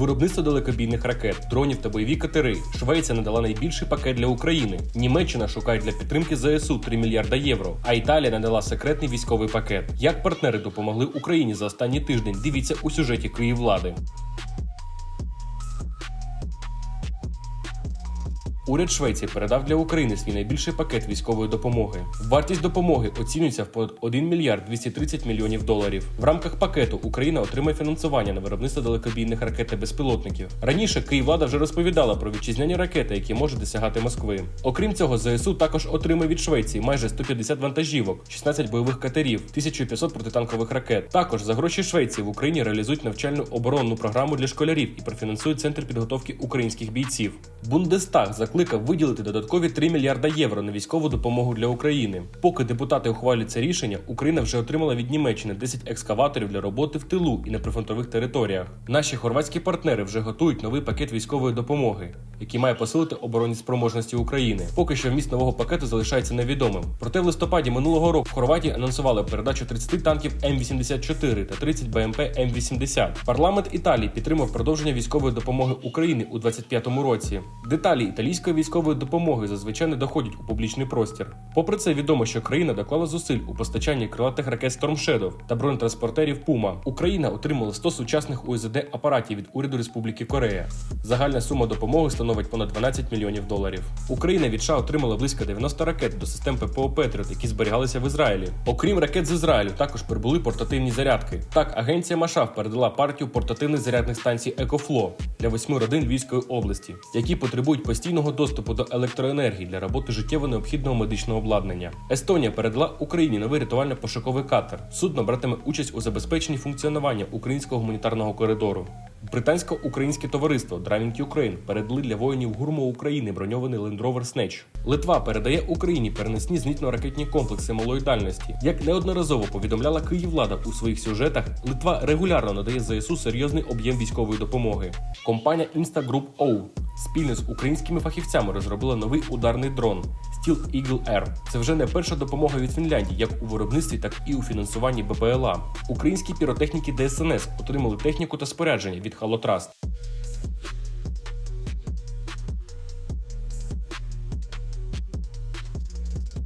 Виробництво далекобійних ракет, дронів та бойові катери. Швеція надала найбільший пакет для України. Німеччина шукає для підтримки ЗСУ 3 мільярда євро. А Італія надала секретний військовий пакет. Як партнери допомогли Україні за останній тиждень? Дивіться у сюжеті Київлади. Уряд Швеції передав для України свій найбільший пакет військової допомоги. Вартість допомоги оцінюється в понад 1 мільярд 230 мільйонів доларів. В рамках пакету Україна отримає фінансування на виробництво далекобійних ракет та безпілотників. Раніше Київлада вже розповідала про вітчизняні ракети, які можуть досягати Москви. Окрім цього, ЗСУ також отримає від Швеції майже 150 вантажівок, 16 бойових катерів, 1500 протитанкових ракет. Також за гроші Швеції в Україні реалізують навчальну оборонну програму для школярів і профінансують центр підготовки українських бійців. Бундестаг закликав виділити додаткові 3 мільярда євро на військову допомогу для України. Поки депутати ухвалюють це рішення, Україна вже отримала від Німеччини 10 екскаваторів для роботи в тилу і на прифронтових територіях. Наші хорватські партнери вже готують новий пакет військової допомоги, який має посилити оборонні спроможності України. Поки що вміст нового пакету залишається невідомим. Проте в листопаді минулого року в Хорватії анонсували передачу 30 танків М84 та 30 БМП М80. Парламент Італії підтримав продовження військової допомоги України у 2025 році. Деталі італійської військової допомоги зазвичай не доходять у публічний простір. Попри це, відомо, що країна доклала зусиль у постачанні крилатих ракет Storm Shadow та бронетранспортерів Puma. Україна отримала 100 сучасних УЗД апаратів від уряду Республіки Корея. Загальна сума допомоги становить понад 12 мільйонів доларів. Україна від США отримала близько 90 ракет до систем ППО Петріот, які зберігалися в Ізраїлі. Окрім ракет з Ізраїлю, також прибули портативні зарядки. Так, агенція Машав передала партію портативних зарядних станцій Екофло для восьми родин Львівської області, які потребують постійного доступу до електроенергії для роботи життєво необхідного медичного обладнання. Естонія передала Україні новий рятувально-пошуковий катер. Судно братиме участь у забезпеченні функціонування українського гуманітарного коридору. Британсько-українське товариство Driving Ukraine передали для воїнів гурму України броньований Land Rover Snatch. Литва передає Україні перенесні зенітно-ракетні комплекси малої дальності. Як неодноразово повідомляла Київлада у своїх сюжетах, Литва регулярно надає ЗСУ серйозний об'єм військової допомоги. Компанія Insta Group O спільно з українськими фахівцями розробила новий ударний дрон Steel Eagle Air. Це вже не перша допомога від Фінляндії, як у виробництві, так і у фінансуванні БПЛА. Українські піротехніки ДСНС отримали техніку та спорядження від Халотраст.